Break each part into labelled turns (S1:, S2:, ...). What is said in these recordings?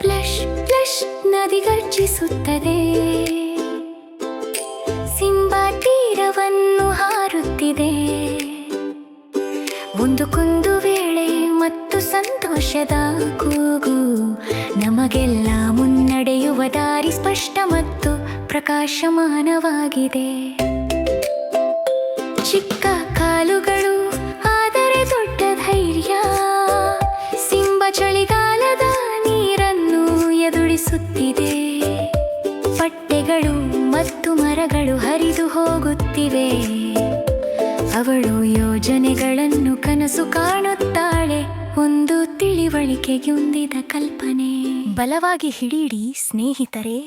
S1: ಪ್ಲಶ್ ಪ್ಲಶ್ ನದಿ ಗರ್ಜಿಸುತ್ತದೆ. ಸಿಂಬಾ ತೀರವನ್ನು ಹಾರುತ್ತಿದೆ. ಒಂದು ಕುಂದು ವೇಳೆ ಮತ್ತು ಸಂತೋಷದ ಕೂಗು. ನಮಗೆಲ್ಲ ಮುನ್ನಡೆಯುವ ದಾರಿ ಸ್ಪಷ್ಟ ಮತ್ತು ಪ್ರಕಾಶಮಾನವಾಗಿದೆ. ಚಿಕ್ಕ ಕಾಲುಗಳು ಎದುರಿಸುತ್ತಿದೆ ಪಟ್ಟೆಗಳು ಮತ್ತು ಮರಗಳು ಹರಿದು ಹೋಗುತ್ತಿವೆ. ಅವಳು ಯೋಜನೆಗಳನ್ನು ಕನಸು ಕಾಣುತ್ತಾಳೆ. ಒಂದು ತಿಳಿವಳಿಕೆಗೆಂದಿದ ಕಲ್ಪನೆ. ಬಲವಾಗಿ ಹಿಡಿಡಿ ಸ್ನೇಹಿತರೆ.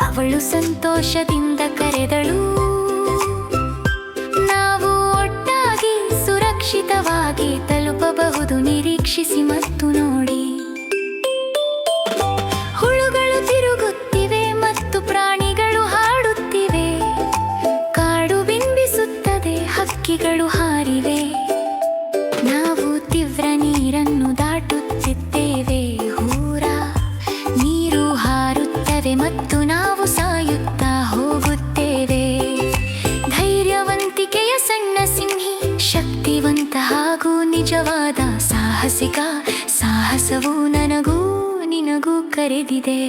S1: ಅವಳು ಸಂತೋಷದಿಂದ ಕರೆದಳು. ನಾವು ಒಟ್ಟಾಗಿ ಸುರಕ್ಷಿತವಾಗಿ ತಲುಪಬಹುದು, ನಿರೀಕ್ಷಿಸಿ ಮತ್ತು ನೋಡಿ. ಹಕ್ಕಿಗಳು ಹಾರಿವೆ. ನಾವು ತೀವ್ರ ನೀರನ್ನು ದಾಟುತ್ತಿದ್ದೇವೆ. ಹೂರ, ನೀರು ಹಾರುತ್ತವೆ ಮತ್ತು ನಾವು ಸಾಯುತ್ತಾ ಹೋಗುತ್ತೇವೆ. ಧೈರ್ಯವಂತಿಕೆಯ ಸಣ್ಣ ಸಿಂಹಿ, ಶಕ್ತಿವಂತ ಹಾಗೂ ನಿಜವಾದ ಸಾಹಸಿಕ ಸಾಹಸವು ನನಗೂ ನಿನಗೂ ಕರೆದಿದೆ.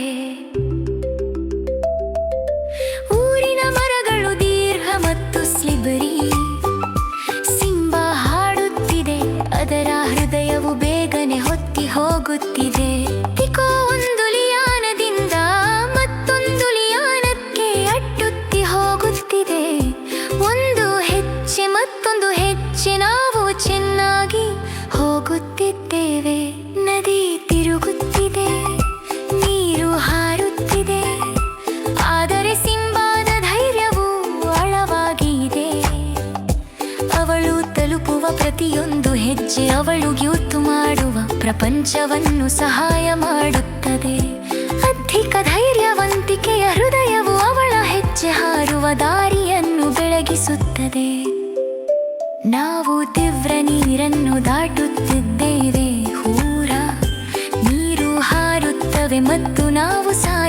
S1: ಮತ್ತೊಂದು ಹೆಜ್ಜೆ ನಾವು ಚೆನ್ನಾಗಿ ಹೋಗುತ್ತಿದ್ದೇವೆ. ನದಿ ತಿರುಗುತ್ತಿದೆ, ನೀರು ಹಾರುತ್ತಿದೆ ಆದರೆ ಸಿಂಬಾದ ಧೈರ್ಯವು ಅಳವಾಗಿದೆ ಅವಳು ತಲುಪುವ ಪ್ರತಿಯೊಂದು ಹೆಜ್ಜೆ ಅವಳು ಯೂತು ಮಾಡುವ ಪ್ರಪಂಚವನ್ನು ಸಹಾಯ ಮಾಡುತ್ತದೆ. ಅಧಿಕ ಧೈರ್ಯವಂತಿಕೆಯ ಹೃದಯವು ಅವಳ ಹೆಜ್ಜೆ ಹಾರುವ ದಾರಿಯನ್ನು ಬೆಳಗಿಸುತ್ತದೆ. ನಾವು ತೀವ್ರ ನೀರನ್ನು ದಾಟುತ್ತಿದ್ದೇವೆ. ಹೂರ ನೀರು ಹಾರುತ್ತವೆ ಮತ್ತು ನಾವು ಸಾಯುತ್ತಾ